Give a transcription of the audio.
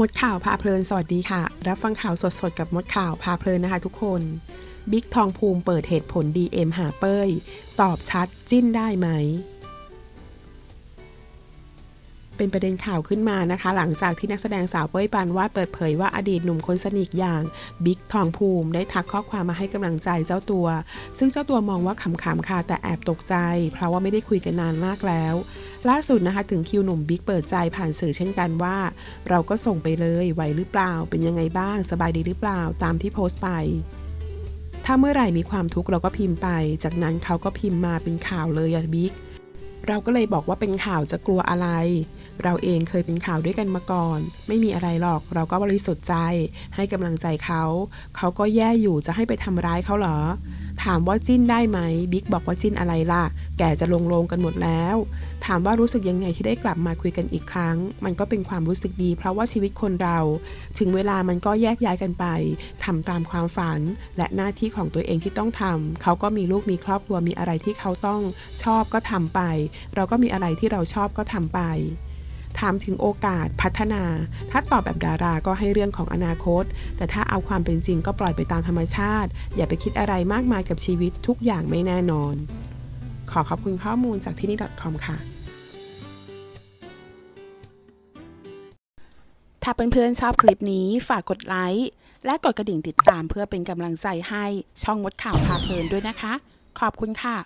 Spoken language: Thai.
มดข่าวพาเพลินสวัสดีค่ะ รับฟังข่าวสดๆ กับมดข่าวพาเพลินนะคะทุกคน บิ๊กทองภูมิเปิดเหตุผล DM หาเป้ย ตอบชัดจิ้นได้ไหม เป็นประเด็นข่าวขึ้นมานะคะ หลังจากที่นักแสดงสาวเป้ยปานวาดเปิดเผยว่าอดีตหนุ่มคนสนิทอย่างบิ๊กทองภูมิได้ทักข้อความมาให้กำลังใจเจ้าตัว ซึ่งเจ้าตัวมองว่าขำๆค่ะแต่แอบตกใจ เพราะว่าไม่ได้คุยกันนานมากแล้ว ล่าสุดนะคะถึงคิวหนุ่มบิ๊กเปิดใจผ่านสื่อเช่นกันว่า เราก็ส่งไปเลยไหวหรือเปล่า เป็นยังไงบ้าง สบายดีหรือเปล่าตามที่โพสต์ไป ถ้าเมื่อไหร่มีความทุกข์เราก็พิมพ์ไป จากนั้นเขาก็พิมพ์มาเป็นข่าวเลยอะบิ๊กเราก็เลยบอกว่าเป็นข่าวจะกลัวอะไร เราเองเคยเป็นข่าวด้วยกันมาก่อน ไม่มีอะไรหรอกเราก็บริสุทธิ์ใจ ให้กำลังใจเขา เขาก็แย่อยู่จะให้ไปทำร้ายเขาเหรอ ถามว่าจิ้นได้ไหมบิ๊กบอกว่าจิ้นอะไรล่ะ แกจะลงโลงกันหมดแล้ว ถามว่ารู้สึกยังไงที่ได้กลับมาคุยกันอีกครั้ง มันก็เป็นความรู้สึกดี เพราะว่าชีวิตคนเรา ถึงเวลามันก็แยกย้ายกันไปทำตามความฝัน และหน้าที่ของตัวเองที่ต้องทำเขาก็มีลูกมีครอบครัวมีอะไรที่เขาต้องชอบก็ทำไป เราก็มีอะไรที่เราชอบก็ทำไป ถามถึงโอกาสพัฒนา ถ้าตอบแบบดาราก็ให้เรื่องของอนาคต แต่ถ้าเอาความเป็นจริงก็ปล่อยไปตามธรรมชาติ อย่าไปคิดอะไรมากมายกับชีวิตทุกอย่างไม่แน่นอน ขอขอบคุณข้อมูลจากที่นี่ .com ค่ะ ถ้าเพื่อนๆชอบคลิปนี้ฝากกดไลค์และกดกระดิ่งติดตามเพื่อเป็นกำลังใจให้ช่องมดข่าวพาเพลินด้วยนะคะ ขอบคุณค่ะ